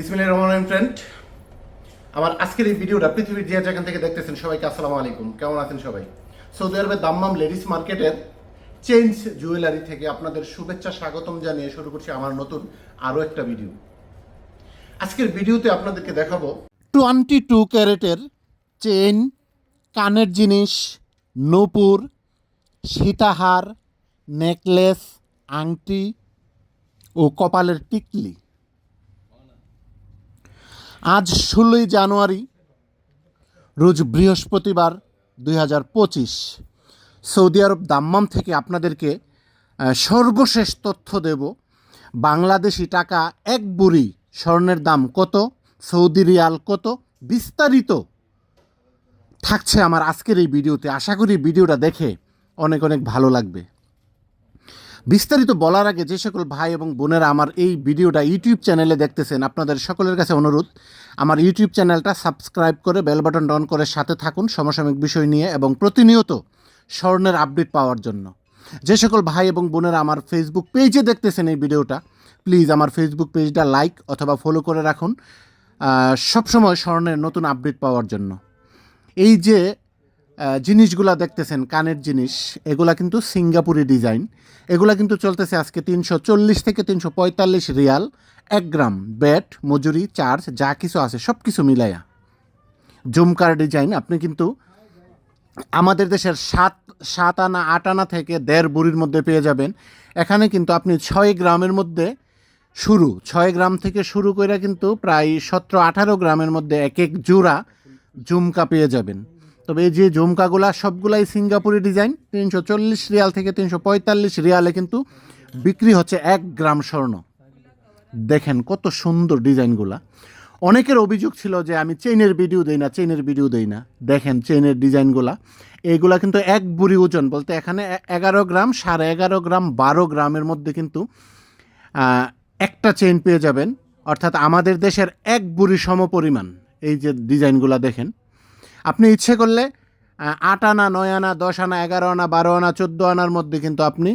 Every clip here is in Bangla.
বিসমিল্লাহ রহমান ফ্রেন্ড আমার আজকের এই ভিডিওটা পৃথিবীর যে যেখান থেকে দেখতেছেন সবাইকে আসসালামু আলাইকুম। কেমন আছেন সবাই? সৌদি আরবের দাম্মাম লেডিস মার্কেটের চেঞ্জ জুয়েলারি থেকে আপনাদের শুভেচ্ছা স্বাগতম জানিয়ে শুরু করছি আমার নতুন আরও একটা ভিডিও। আজকের ভিডিওতে আপনাদেরকে দেখাবো টোয়েন্টি টু ক্যারেটের চেইন, কানের জিনিস, নূপুর, সীতাহার, নেকলেস, আংটি ও কপালের টিকলি। আজ ষোলোই জানুয়ারি, রোজ বৃহস্পতিবার দুই হাজার পঁচিশ। সৌদি আরব দাম্মাম থেকে আপনাদেরকে সর্বশেষ তথ্য দেব। বাংলাদেশি টাকা এক বুড়ি স্বর্ণের দাম কত? সৌদি রিয়াল কত? বিস্তারিত থাকছে আমার আজকের এই ভিডিওতে। আশা করি ভিডিওটা দেখে অনেক অনেক ভালো লাগবে। বিস্তারিত বলার আগে যে সকল ভাই এবং বোনেরা আমার এই ভিডিওটা ইউটিউব চ্যানেলে দেখতেছেন, আপনাদের সকলের কাছে অনুরোধ, আমার ইউটিউব চ্যানেলটা সাবস্ক্রাইব করে বেল বাটন অন করে সাথে থাকুন সমসাময়িক বিষয় নিয়ে এবং প্রতিনিয়ত স্বর্ণের আপডেট পাওয়ার জন্য। যে সকল ভাই এবং বোনেরা আমার ফেসবুক পেজে দেখতেছেন এই ভিডিওটা প্লিজ আমার ফেসবুক পেজটা লাইক অথবা ফলো করে রাখুন সবসময় স্বর্ণের নতুন আপডেট পাওয়ার জন্য। এই যে জিনিসগুলা দেখতেছেন, কানের জিনিস, এগুলা কিন্তু সিঙ্গাপুরি ডিজাইন। এগুলা কিন্তু চলতেছে আজকে তিনশো চল্লিশ থেকে তিনশো পঁয়তাল্লিশ রিয়াল, এক গ্রাম, ব্যাট, মজুরি, চার্জ, যা কিছু আছে সব কিছু মিলাইয়া। জুমকার ডিজাইন, আপনি কিন্তু আমাদের দেশের সাত সাত আনা, আট আনা থেকে দেড় বুড়ির মধ্যে পেয়ে যাবেন। এখানে কিন্তু আপনি ছয় গ্রামের মধ্যে শুরু, ছয় গ্রাম থেকে শুরু করে কিন্তু প্রায় সতেরো আঠারো গ্রামের মধ্যে এক এক জোড়া ঝুমকা পেয়ে যাবেন। তবে এই যে ঝুমকাগুলা, সবগুলাই সিঙ্গাপুরি ডিজাইন। তিনশো চল্লিশ রিয়াল থেকে তিনশো পঁয়তাল্লিশ রিয়ালে কিন্তু বিক্রি হচ্ছে এক গ্রাম স্বর্ণ। দেখেন কত সুন্দর ডিজাইনগুলা। অনেকের অভিযোগ ছিল যে আমি চেইনের ভিডিও দেই না, চেইনের ভিডিও দেই না। দেখেন চেইনের ডিজাইনগুলা। এইগুলা কিন্তু এক বুড়ি ওজন বলতে এখানে এগারো গ্রাম, সাড়ে এগারো গ্রাম, বারো গ্রামের মধ্যে কিন্তু একটা চেইন পেয়ে যাবেন। অর্থাৎ আমাদের দেশের এক বুড়ি সমপরিমাণ। এই যে ডিজাইনগুলা দেখেন। আপনি ইচ্ছে করলে আট আনা, নয় আনা, দশ আনা, এগারো আনা, বারো আনা, চোদ্দ আনার মধ্যে কিন্তু আপনি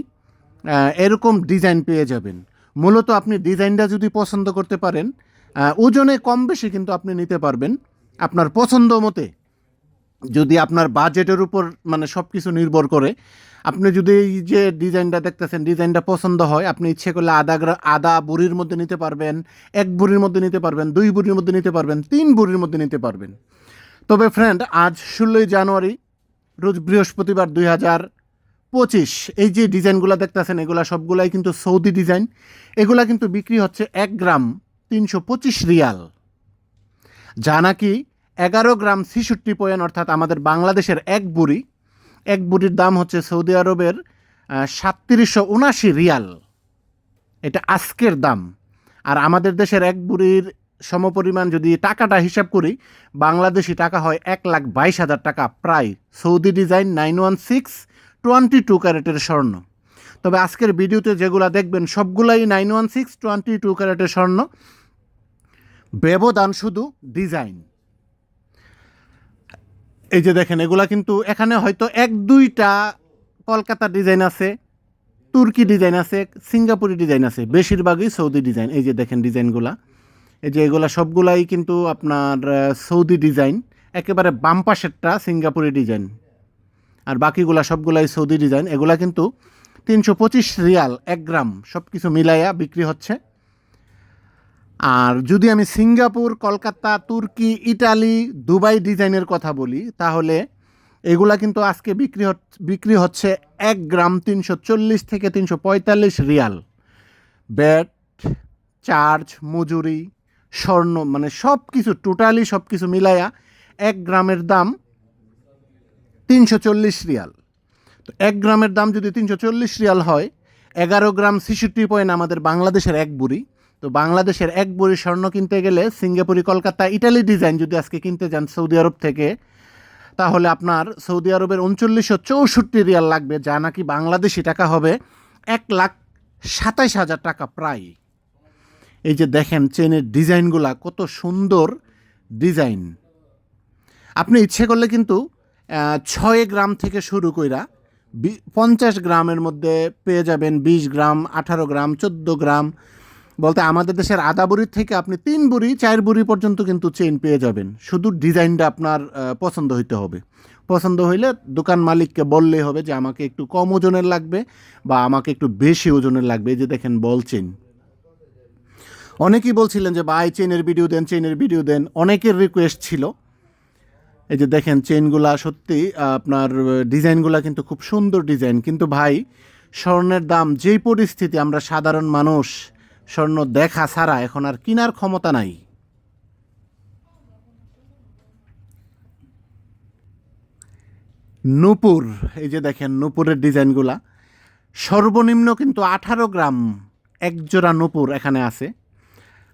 এরকম ডিজাইন পেয়ে যাবেন। মূলত আপনি ডিজাইনটা যদি পছন্দ করতে পারেন ওজনে কম বেশি কিন্তু আপনি নিতে পারবেন। আপনার পছন্দ মতে যদি আপনার বাজেটের উপর মানে সব কিছু নির্ভর করে, আপনি যদি এই যে ডিজাইনটা দেখতেছেন, ডিজাইনটা পছন্দ হয়, আপনি ইচ্ছে করলে আদা আদা বুড়ির মধ্যে নিতে পারবেন, এক বুড়ির মধ্যে নিতে পারবেন, দুই বুড়ির মধ্যে নিতে পারবেন, তিন বুড়ির মধ্যে নিতে পারবেন। তবে ফ্রেন্ড আজ ষোলোই জানুয়ারি, রোজ বৃহস্পতিবার দুই হাজার পঁচিশ। এই যে ডিজাইনগুলো দেখতেছেন, এগুলা সবগুলাই কিন্তু সৌদি ডিজাইন। এগুলা কিন্তু বিক্রি হচ্ছে এক গ্রাম তিনশো পঁচিশ রিয়াল। যা নাকি এগারো গ্রাম ছিষট্টি পয়েন্ট, অর্থাৎ আমাদের বাংলাদেশের এক বুড়ি। এক বুড়ির দাম হচ্ছে সৌদি আরবের সাতত্রিশশো উনাশি রিয়াল। এটা আজকের দাম। আর আমাদের দেশের এক বুড়ির সমপরিমাণ যদি টাকাটা হিসাব করি, বাংলাদেশি টাকা হয় এক লাখ বাইশ হাজার টাকা, প্রায় Saudi design nine one six twenty two ক্যারেটের স্বর্ণ। তবে আজকের ভিডিওতে যেগুলা দেখবেন, সবগুলাই nine one six twenty two ক্যারেটের স্বর্ণ। ব্যবধান শুধু ডিজাইন। এই যে দেখেন, এগুলা কিন্তু এখানে হয়তো এক, দুইটা কলকাতা ডিজাইন আছে, তুর্কি ডিজাইন আছে, সিঙ্গাপুরি ডিজাইন আছে, বেশিরভাগই সৌদি ডিজাইন। এই যে দেখেন ডিজাইনগুলা। এই যে এগুলা সবগুলাই কিন্তু আপনার সৌদি ডিজাইন, একেবারে বাম পাশেরটা সিঙ্গাপুরি ডিজাইন। আর বাকিগুলা সবগুলাই সৌদি ডিজাইন, এগুলা কিন্তু তিনশো পঁচিশ রিয়াল, এক গ্রাম সব কিছু মিলাইয়া বিক্রি হচ্ছে। আর যদি আমি সিঙ্গাপুর, কলকাতা, তুর্কি, ইটালি, দুবাই ডিজাইনের কথা বলি, তাহলে এগুলা কিন্তু আজকে বিক্রি বিক্রি হচ্ছে এক গ্রাম তিনশো চল্লিশ থেকে তিনশো পঁয়তাল্লিশ রিয়াল। ব্যাট চার্জ মজুরি স্বর্ণ মানে সব কিছু টোটালি সব কিছু মিলাইয়া এক গ্রামের দাম তিনশো চল্লিশ রিয়াল। তো এক গ্রামের দাম যদি তিনশো চল্লিশ রিয়াল হয়, এগারো গ্রাম ছিষট্টি পয়েন্ট আমাদের বাংলাদেশের এক বুড়ি। তো বাংলাদেশের এক বুড়ি স্বর্ণ কিনতে গেলে সিঙ্গাপুরি, কলকাতা, ইটালি ডিজাইন যদি আজকে কিনতে যান সৌদি আরব থেকে, তাহলে আপনার সৌদি আরবের উনচল্লিশশো চৌষট্টি রিয়াল লাগবে, যা নাকি বাংলাদেশি টাকা হবে এক লাখ সাতাইশ হাজার টাকা প্রায়। এই যে দেখেন চেনের ডিজাইনগুলা কত সুন্দর ডিজাইন। আপনি ইচ্ছে করলে কিন্তু ছয় গ্রাম থেকে শুরু কইরা পঞ্চাশ গ্রামের মধ্যে পেয়ে যাবেন বিশ গ্রাম, আঠারো গ্রাম, চোদ্দ গ্রাম। বলতে আমাদের দেশের আধা বুড়ির থেকে আপনি তিন বুড়ি, চার বুড়ি পর্যন্ত কিন্তু চেইন পেয়ে যাবেন। শুধু ডিজাইনটা আপনার পছন্দ হইতে হবে। পছন্দ হইলে দোকান মালিককে বললেই হবে যে আমাকে একটু কম ওজনের লাগবে বা আমাকে একটু বেশি ওজনের লাগবে। এই যে দেখেন বল চেইন অনেকেই বলছিলেন যে, ভাই চেইনের ভিডিও দেন চেইনের ভিডিও দেন। অনেকের রিকোয়েস্ট ছিল। এই যে দেখেন চেইনগুলা সত্যি, আপনার ডিজাইনগুলা কিন্তু খুব সুন্দর ডিজাইন কিন্তু ভাই, স্বর্ণের দাম, যেই পরিস্থিতি আমরা সাধারণ মানুষ, স্বর্ণ দেখা ছাড়া এখন আর কেনার ক্ষমতা নাই। নূপুর, এই যে দেখেন, নূপুরের ডিজাইনগুলা সর্বনিম্ন কিন্তু আঠারো গ্রাম এক জোড়া নূপুর এখানে আছে।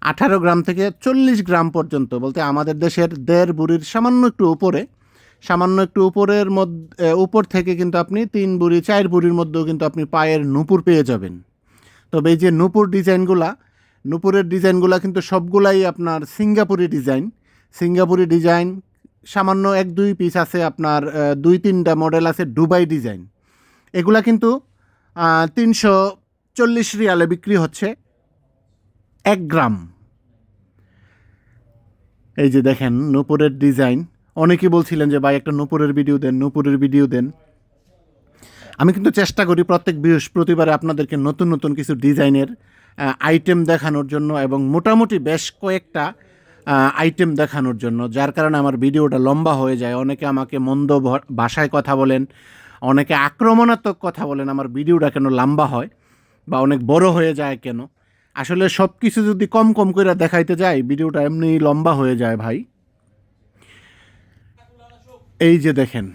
আঠারো গ্রাম থেকে চল্লিশ গ্রাম পর্যন্ত বলতে আমাদের দেশের দেড় বুড়ির সামান্য একটু উপরে, সামান্য একটু উপরের মধ্যে উপর থেকে কিন্তু আপনি তিন বুড়ি, চার বুড়ির মধ্যেও কিন্তু আপনি পায়ের নূপুর পেয়ে যাবেন। তবে এই যে নূপুর ডিজাইনগুলা, নূপুরের ডিজাইনগুলা কিন্তু সবগুলাই আপনার সিঙ্গাপুরি ডিজাইন। সিঙ্গাপুরি ডিজাইন, সামান্য এক, দুই পিস আছে আপনার দুই, তিনটা মডেল আছে দুবাই ডিজাইন। এগুলা কিন্তু তিনশো চল্লিশ রিয়ালে বিক্রি হচ্ছে এক গ্রাম। এই যে দেখেন, নূপুরের ডিজাইন অনেকেই বলছিলেন যে, ভাই, একটা নূপুরের ভিডিও দেন, নূপুরের ভিডিও দেন। আমি কিন্তু চেষ্টা করি প্রত্যেক বৃহস্পতিবারে আপনাদেরকে নতুন নতুন কিছু ডিজাইনের আইটেম দেখানোর জন্য এবং মোটামুটি বেশ কয়েকটা আইটেম দেখানোর জন্য, যার কারণে আমার ভিডিওটা লম্বা হয়ে যায়। অনেকে আমাকে মন্দ ভাষায় কথা বলেন, অনেকে আক্রমণাত্মক কথা বলেন, আমার ভিডিওটা কেন লম্বা হয় বা অনেক বড় হয়ে যায় কেন? আসলে সব কিছু যদি কম কম করে দেখাইতে যাই, ভিডিওটা এমনি লম্বা হয়ে যায় ভাই। এই যে দেখেন,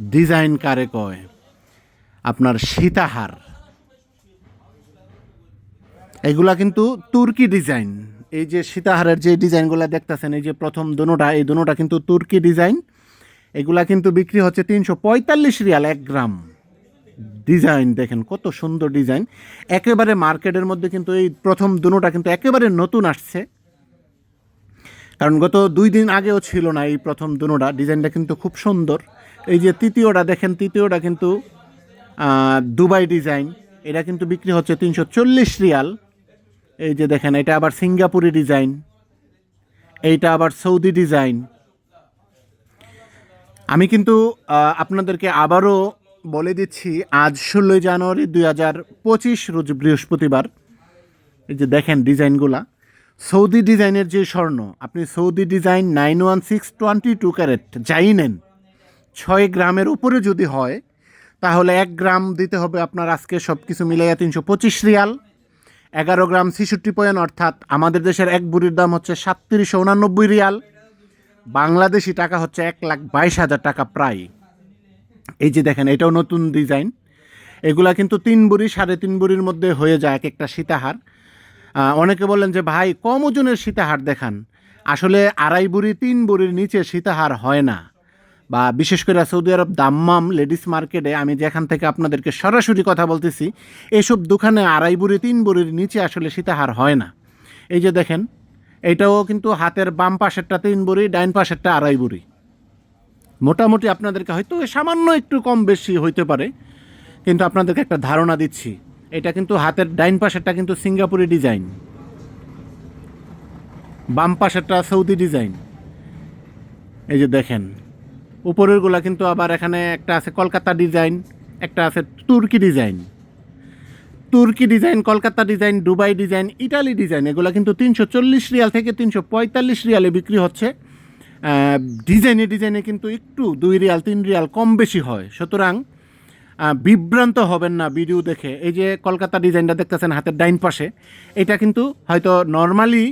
ডিজাইন কারে কয়? আপনার সীতাহার। এগুলা কিন্তু তুর্কি ডিজাইন। এই যে সীতাহারের যে ডিজাইনগুলো দেখতেছেন, এই যে প্রথম দুনোটা এই দুনোটা কিন্তু তুর্কি ডিজাইন। এগুলা কিন্তু বিক্রি হচ্ছে তিনশো পঁয়তাল্লিশ রিয়াল এক গ্রাম। ডিজাইন দেখেন কত সুন্দর ডিজাইন। একেবারে মার্কেটের মধ্যে কিন্তু এই প্রথম দুনোটা কিন্তু একেবারে নতুন আসছে। কারণ গত দুই দিন আগেও ছিল না এই প্রথম দুনোটা ডিজাইনটা কিন্তু খুব সুন্দর। এই যে তৃতীয়টা দেখেন, তৃতীয়টা কিন্তু দুবাই ডিজাইন। এটা কিন্তু বিক্রি হচ্ছে তিনশো চল্লিশ রিয়াল। এই যে দেখেন, এটা আবার সিঙ্গাপুরি ডিজাইন। এইটা আবার সৌদি ডিজাইন। আমি কিন্তু আপনাদেরকে আবারও বলে দিচ্ছি, আজ ষোলোই জানুয়ারি দুই হাজার পঁচিশ রোজ বৃহস্পতিবার। এই যে দেখেন ডিজাইনগুলা। সৌদি ডিজাইনের যে স্বর্ণ, আপনি Saudi design nine one six twenty two carat, যাই নেন। ছয় গ্রামের উপরে যদি হয়, তাহলে এক গ্রাম দিতে হবে আপনার আজকে সব কিছু মিলাইয়া তিনশো পঁচিশ রিয়াল। এগারো গ্রাম ছেষট্টি পয়েন্ট, অর্থাৎ আমাদের দেশের এক বুড়ির দাম হচ্ছে সাতত্রিশশো উনানব্বই রিয়াল। বাংলাদেশি টাকা হচ্ছে এক লাখ বাইশ হাজার টাকা প্রায়। এই যে দেখেন, এটাও নতুন ডিজাইন। এগুলা কিন্তু তিন বুড়ি, সাড়ে তিন বুড়ির মধ্যে হয়ে যায় এক একটা সীতাহার। অনেকে বলেন যে, ভাই, কম ওজনের সীতাহার দেখান। আসলে আড়াই বুড়ি, তিন বুড়ির নিচে সীতাহার হয় না। বা বিশেষ করে সৌদি আরব দাম্মাম লেডিস মার্কেটে, আমি যেখান থেকে আপনাদেরকে সরাসরি কথা বলতেছি, এসব দোকানে আড়াই বুড়ি, তিন বুড়ির নিচে আসলে সীতাহার হয় না। এই যে দেখেন, এটাও কিন্তু হাতের বাম পাশেরটা তিন বুড়ি ডাইন পাশেরটা আড়াই বুড়ি। মোটামুটি আপনাদেরকে হয়তো সামান্য একটু কম বেশি হইতে পারে, কিন্তু আপনাদেরকে একটা ধারণা দিচ্ছি। এটা কিন্তু হাতের ডাইন পাশেরটা কিন্তু সিঙ্গাপুরি ডিজাইন। বাম পাশেরটা সৌদি ডিজাইন। এই যে দেখেন, উপরেরগুলা কিন্তু আবার এখানে একটা আছে কলকাতা ডিজাইন, একটা আছে তুর্কি ডিজাইন। তুর্কি design, Kolkata design, Dubai design, Italy design, এগুলো কিন্তু তিনশো চল্লিশ রিয়াল থেকে তিনশো পঁয়তাল্লিশ রিয়ালে বিক্রি হচ্ছে। ডিজাইনে ডিজাইনে কিন্তু একটু দুই রিয়াল, তিন রিয়াল কম বেশি হয়। সুতরাং বিভ্রান্ত হবেন না ভিডিও দেখে। এই যে কলকাতা ডিজাইনটা দেখতেছেন হাতের ডাইন পাশে, এটা কিন্তু হয়তো নর্মালি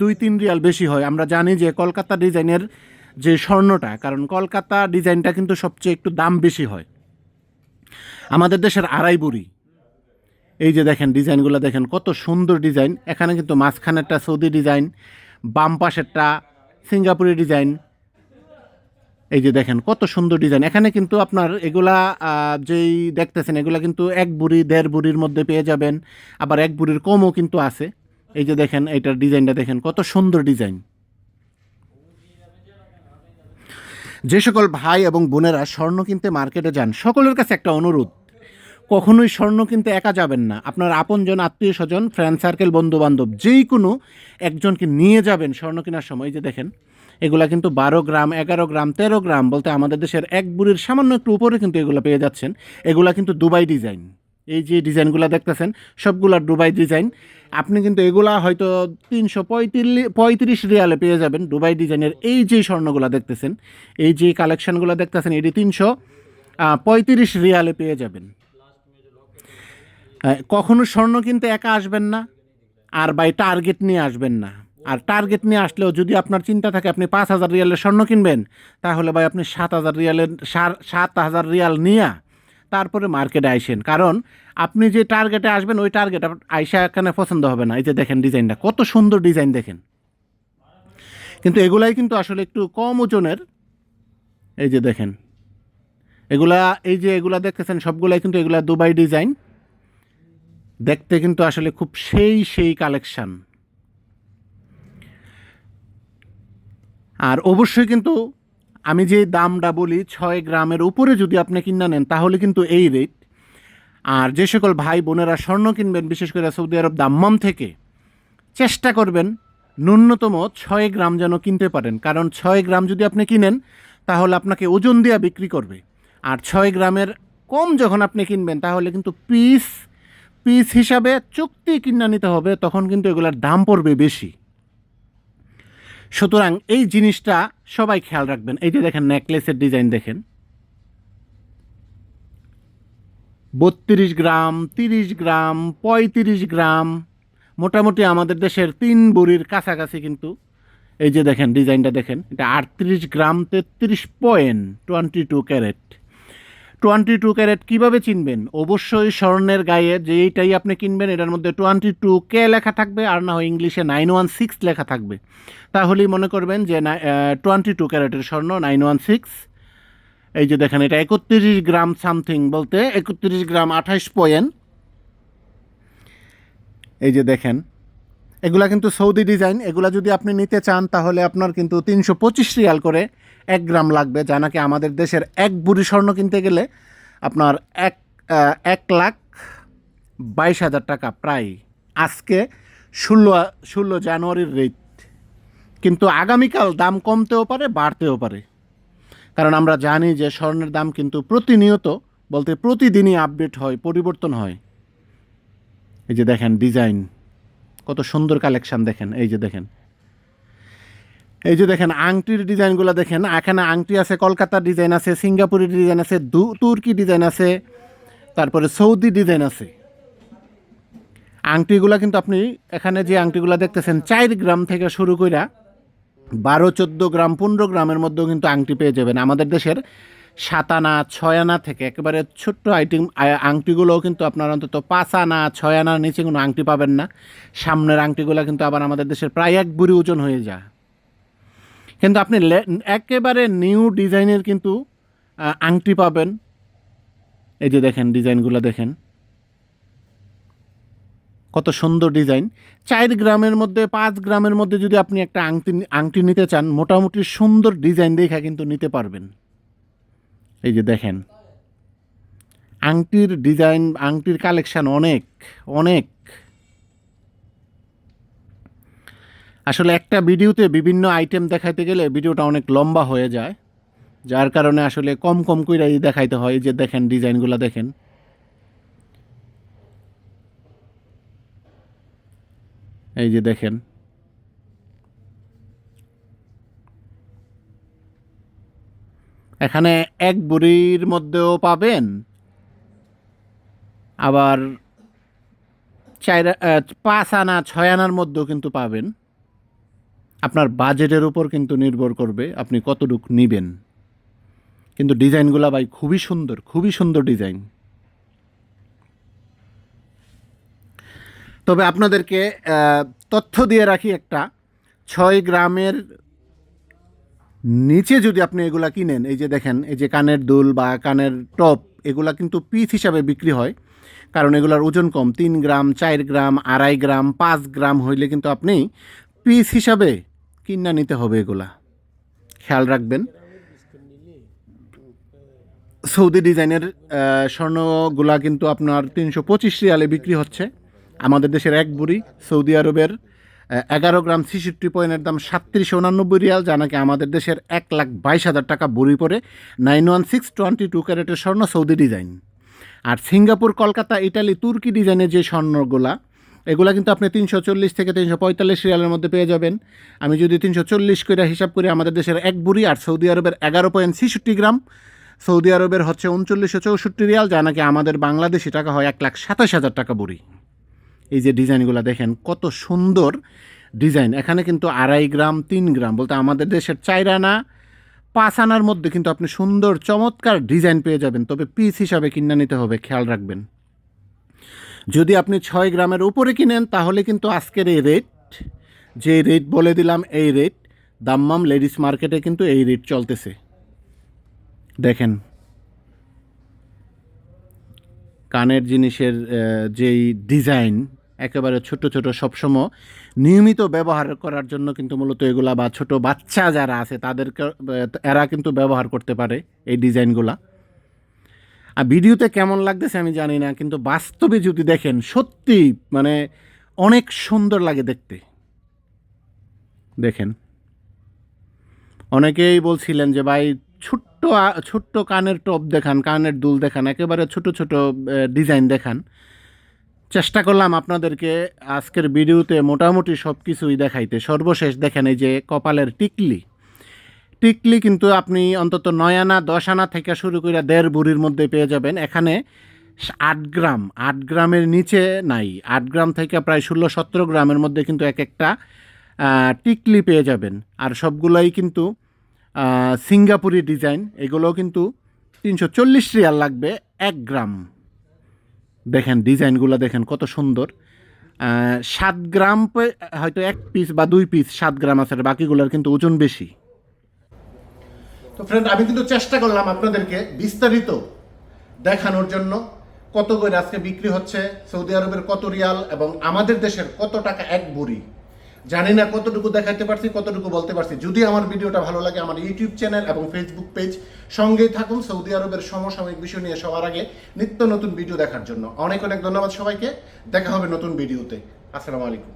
দুই, তিন রিয়াল বেশি হয়। আমরা জানি যে কলকাতা ডিজাইনের যে স্বর্ণটা, কারণ কলকাতা ডিজাইনটা কিন্তু সবচেয়ে একটু দাম বেশি হয়। আমাদের দেশের আড়াই বুড়ি। এই যে দেখেন ডিজাইনগুলো দেখেন, কত সুন্দর ডিজাইন। এখানে কিন্তু মাঝখানেরটা সৌদি ডিজাইন, বাম পাশেরটা সিঙ্গাপুরি ডিজাইন। এই যে দেখেন, কত সুন্দর ডিজাইন। এখানে কিন্তু আপনার এগুলা যেই দেখতেছেন, এগুলা কিন্তু এক বুড়ি, দেড় বুড়ির মধ্যে পেয়ে যাবেন। আবার এক বুড়ির কমও কিন্তু আছে। এই যে দেখেন, এইটার ডিজাইনটা দেখেন, কত সুন্দর ডিজাইন। যে সকল ভাই এবং বোনেরা স্বর্ণ কিনতে মার্কেটে যান, সকলের কাছে একটা অনুরোধ। কখনোই স্বর্ণ কিনতে একা যাবেন না। আপনার আপনজন, আত্মীয় স্বজন ফ্রেন্ড সার্কেল বন্ধু বান্ধব যেই কোনো একজনকে নিয়ে যাবেন স্বর্ণ কেনার সময়। যে দেখেন, এগুলা কিন্তু বারো গ্রাম, এগারো গ্রাম, তেরো গ্রাম বলতে আমাদের দেশের এক বুড়ির সামান্য একটু উপরে কিন্তু এগুলো পেয়ে যাচ্ছেন। এগুলা কিন্তু দুবাই ডিজাইন। এই যে ডিজাইনগুলো দেখতেছেন, সবগুলা দুবাই ডিজাইন। আপনি কিন্তু এগুলা হয়তো তিনশো পঁয়ত্রিশ পঁয়ত্রিশ রিয়ালে পেয়ে যাবেন দুবাই ডিজাইনের এই যে স্বর্ণগুলো দেখতেছেন, এই যে কালেকশনগুলো দেখতেছেন, এটি তিনশো পঁয়ত্রিশ রিয়ালে পেয়ে যাবেন। কখনো স্বর্ণ কিনতে একা আসবেন না, আর বাই টার্গেট নিয়ে আসবেন না। আর টার্গেট নিয়ে আসলেও যদি আপনার চিন্তা থাকে আপনি পাঁচ হাজার রিয়ালের স্বর্ণ কিনবেন, তাহলে ভাই আপনি সাত হাজার রিয়ালের সাত হাজার রিয়াল নিয়ে তারপরে মার্কেটে আইসেন। কারণ আপনি যে টার্গেটে আসবেন, ওই টার্গেট আইসা এখানে পছন্দ হবে না? এই যে দেখেন ডিজাইনটা, কত সুন্দর ডিজাইন দেখেন। কিন্তু এগুলাই কিন্তু আসলে একটু কম ওজনের। এই যে দেখেন, এগুলা, এই যে এগুলা দেখতেছেন, সবগুলাই কিন্তু এগুলা দুবাই ডিজাইন। দেখতে কিন্তু আসলে খুব সেই সেই কালেকশান আর অবশ্যই কিন্তু আমি যে দামটা বলি ছয় গ্রামের উপরে যদি আপনি কিনা নেন, তাহলে কিন্তু এই রেট আর যে সকল ভাই বোনেরা স্বর্ণ কিনবেন, বিশেষ করে সৌদি আরব দাম্মাম থেকে, চেষ্টা করবেন ন্যূনতম ছয় গ্রাম যেন কিনতে পারেন। কারণ ছয় গ্রাম যদি আপনি কিনেন, তাহলে আপনাকে ওজন দিয়ে বিক্রি করবে। আর ছয় গ্রামের কম যখন আপনি কিনবেন, তাহলে কিন্তু পিস পিস হিসাবে চুক্তি কিনা নিতে হবে, তখন কিন্তু এগুলোর দাম পড়বে বেশি। সুতরাং এই জিনিসটা সবাই খেয়াল রাখবেন। এই যে দেখেন নেকলেসের ডিজাইন দেখেন। বত্রিশ গ্রাম, তিরিশ গ্রাম, পঁয়ত্রিশ গ্রাম, মোটামুটি আমাদের দেশের তিন বুড়ির কাছাকাছি কিন্তু এই যে দেখেন ডিজাইনটা দেখেন, এটা আটত্রিশ গ্রাম তেত্রিশ point twenty two carat twenty two carat কীভাবে চিনবেন? অবশ্যই স্বর্ণের গায়ে যেইটাই আপনি কিনবেন, এটার মধ্যে টোয়েন্টি টু কে লেখা থাকবে আর না হয় ইংলিশে নাইন ওয়ান সিক্স লেখা থাকবে। তাহলেই মনে করবেন যে টোয়েন্টি টু ক্যারেটের স্বর্ণ নাইন ওয়ান সিক্স। এই যে দেখেন, এটা একত্রিশ গ্রাম সামথিং বলতে একত্রিশ গ্রাম আঠাইশ পয়েন্ট। এই যে দেখেন, এগুলা কিন্তু সৌদি ডিজাইন, এগুলা যদি আপনি নিতে চান তাহলে আপনার কিন্তু তিনশো পঁচিশ রিয়াল করে। এক গ্রাম লাগবে, যা নাকি আমাদের দেশের এক বুড়ি স্বর্ণ কিনতে গেলে আপনার এক এক লাখ বাইশ হাজার টাকা প্রায় আজকে ষোলো ষোলো জানুয়ারির রেট। কিন্তু আগামীকাল দাম কমতেও পারে, বাড়তেও পারে। কারণ আমরা জানি যে স্বর্ণের দাম কিন্তু প্রতিনিয়ত বলতে প্রতিদিনই আপডেট হয়, পরিবর্তন হয়। এই যে দেখেন ডিজাইন কত সুন্দর কালেকশান দেখেন, এই যে দেখেন। এই যে দেখেন, আংটির ডিজাইনগুলো দেখেন, এখানে আংটি আছে, কলকাতার ডিজাইন আছে, সিঙ্গাপুরের ডিজাইন আছে, দু- তুর্কি ডিজাইন আছে, তারপরে সৌদি ডিজাইন আছে। আংটিগুলো কিন্তু আপনি এখানে যে আংটিগুলো দেখতেছেন, চার গ্রাম থেকে শুরু কইরা বারো, চোদ্দ গ্রাম, পনেরো গ্রামের মধ্যেও কিন্তু আংটি পেয়ে যাবেন। আমাদের দেশের সাত আনা ছয় আনা থেকে একেবারে ছোট্ট আইটেম আংটিগুলোও কিন্তু আপনার অন্তত পাঁচ আনা ছয় আনার নিচে কোনো আংটি পাবেন না। সামনের আংটিগুলো কিন্তু আবার আমাদের দেশের প্রায় এক বুড়ি ওজন হয়ে যায়। কিন্তু আপনি একেবারে নিউ ডিজাইনের কিন্তু আংটি পাবেন। এই যে দেখেন, ডিজাইনগুলো দেখেন। কত সুন্দর ডিজাইন। চার গ্রামের মধ্যে, পাঁচ গ্রামের মধ্যে যদি আপনি একটা আংটি আংটি নিতে চান, মোটামুটি সুন্দর ডিজাইন দেখা কিন্তু নিতে পারবেন। এই যে দেখেন। আংটির ডিজাইন, আংটির কালেকশান অনেক অনেক। আসলে একটা ভিডিওতে বিভিন্ন আইটেম দেখাইতে গেলে ভিডিওটা অনেক লম্বা হয়ে যায়। যার কারণে আসলে কম কম কইরাই দেখাইতে হয় যে দেখেন ডিজাইনগুলো দেখেন। এই যে দেখেন। এখানে এক বুড়ির মধ্যেও পাবেন। আবার চার পাঁচ আনা, ছয় আনার মধ্যেও কিন্তু পাবেন। আপনার বাজেটের উপর কিন্তু নির্ভর করবে আপনি কতটুক নেবেন। কিন্তু ডিজাইনগুলো ভাই খুবই সুন্দর খুবই সুন্দর ডিজাইন। তবে আপনাদেরকে তথ্য দিয়ে রাখি একটা, ছয় গ্রামের নিচে যদি আপনি এগুলা কিনেন, এই যে দেখেন, এই যে কানের দুল বা কানের টপ, এগুলা কিন্তু পিস হিসাবে বিক্রি হয়। কারণ এগুলার ওজন কম, তিন গ্রাম, চার গ্রাম, আড়াই গ্রাম, পাঁচ গ্রাম হইলে কিন্তু আপনি পিস হিসাবে কিনা নিতে হবে এগুলা। খেয়াল রাখবেন। সৌদি ডিজাইনের স্বর্ণগুলা কিন্তু আপনার তিনশো পঁচিশ রিয়ালে বিক্রি হচ্ছে। আমাদের দেশের এক বুড়ি সৌদি আরবের এগারো গ্রাম ছিষট্টি পয়েন্টের দাম সাতত্রিশশো উনানব্বই রিয়াল, যা নাকি আমাদের দেশের এক লাখ বাইশ হাজার টাকা বুড়ি পড়ে nine one six twenty two ক্যারেটের স্বর্ণ সৌদি ডিজাইন। আর সিঙ্গাপুর, কলকাতা, ইটালি, তুর্কি ডিজাইনের যে স্বর্ণগুলা এগুলা কিন্তু আপনি তিনশো চল্লিশ থেকে তিনশো পঁয়তাল্লিশ রিয়ালের মধ্যে পেয়ে যাবেন। আমি যদি তিনশো চল্লিশ করে হিসাব করি, আমাদের দেশের এক বুড়ি আর সৌদি আরবের এগারো পয়েন্ট ছিষট্টি গ্রাম, সৌদি আরবের হচ্ছে উনচল্লিশশো চৌষট্টি রিয়াল, যা নাকি আমাদের বাংলাদেশি টাকা হয় এক লাখ সাতাশ হাজার টাকা বুড়ি। এই যে ডিজাইনগুলো দেখেন, কত সুন্দর ডিজাইন। এখানে কিন্তু আড়াই গ্রাম, তিন গ্রাম বলতে আমাদের দেশের চার আনা পাঁচ আনার মধ্যে কিন্তু আপনি সুন্দর, চমৎকার ডিজাইন পেয়ে যাবেন। তবে পিস হিসাবে কিনে নিতে হবে, খেয়াল রাখবেন। যদি আপনি ছয় গ্রামের উপরে কিনেন, তাহলে কিন্তু আজকের এই রেট যে রেট বলে দিলাম এই রেট দাম্মাম লেডিস মার্কেটে কিন্তু এই রেট চলতেছে। দেখেন, কানের জিনিসের যেই ডিজাইন একেবারে ছোট ছোট সবসময় নিয়মিত ব্যবহার করার জন্য কিন্তু মূলত এগুলা বা ছোট বাচ্চা যারা আছে, তাদেরকে এরা কিন্তু ব্যবহার করতে পারে এই ডিজাইনগুলা আর ভিডিওতে কেমন লাগতেছে আমি জানি না, কিন্তু বাস্তবে যদি দেখেন, সত্যি মানে অনেক সুন্দর লাগে দেখতে। দেখেন। অনেকেই বলছিলেন যে, ভাই, ছোট্ট ছোট্ট কানের টপ দেখান, কানের দুল দেখান, একেবারে ছোট ছোট ডিজাইন দেখান। চেষ্টা করলাম আপনাদেরকে আজকের ভিডিওতে মোটামুটি সব কিছুই দেখাইতে। সর্বশেষ দেখেন এই যে কপালের টিকলি। টিকলি কিন্তু আপনি অন্তত নয় আনা, দশ আনা থেকে শুরু করে দেড় বুড়ির মধ্যে পেয়ে যাবেন। এখানে আট গ্রাম, আট গ্রামের নিচে নাই। আট গ্রাম থেকে প্রায় ষোলো সতেরো গ্রামের মধ্যে কিন্তু এক একটা টিকলি পেয়ে যাবেন। আর সবগুলোই কিন্তু সিঙ্গাপুরি ডিজাইন। এগুলোও কিন্তু তিনশো চল্লিশ রিয়াল লাগবে এক গ্রাম। দেখেন, ডিজাইনগুলো দেখেন কত সুন্দর। সাত গ্রাম হয়তো এক পিস বা দুই পিস সাত গ্রাম আছে বাকিগুলোর কিন্তু ওজন বেশি। তো ফ্রেন্ড আমি কিন্তু চেষ্টা করলাম আপনাদেরকে বিস্তারিত দেখানোর জন্য কত করে আজকে বিক্রি হচ্ছে, সৌদি আরবের কত রিয়াল এবং আমাদের দেশের কত টাকা এক বুড়ি জানি না কতটুকু দেখাতে পারছি, কতটুকু বলতে পারছি। যদি আমার ভিডিওটা ভালো লাগে, আমার ইউটিউব চ্যানেল এবং ফেসবুক পেজ সঙ্গেই থাকুন সৌদি আরবের সমসাময়িক বিষয় নিয়ে সবার আগে নিত্য নতুন ভিডিও দেখার জন্য। অনেক অনেক ধন্যবাদ সবাইকে। দেখা হবে নতুন ভিডিওতে আসসালামু আলাইকুম।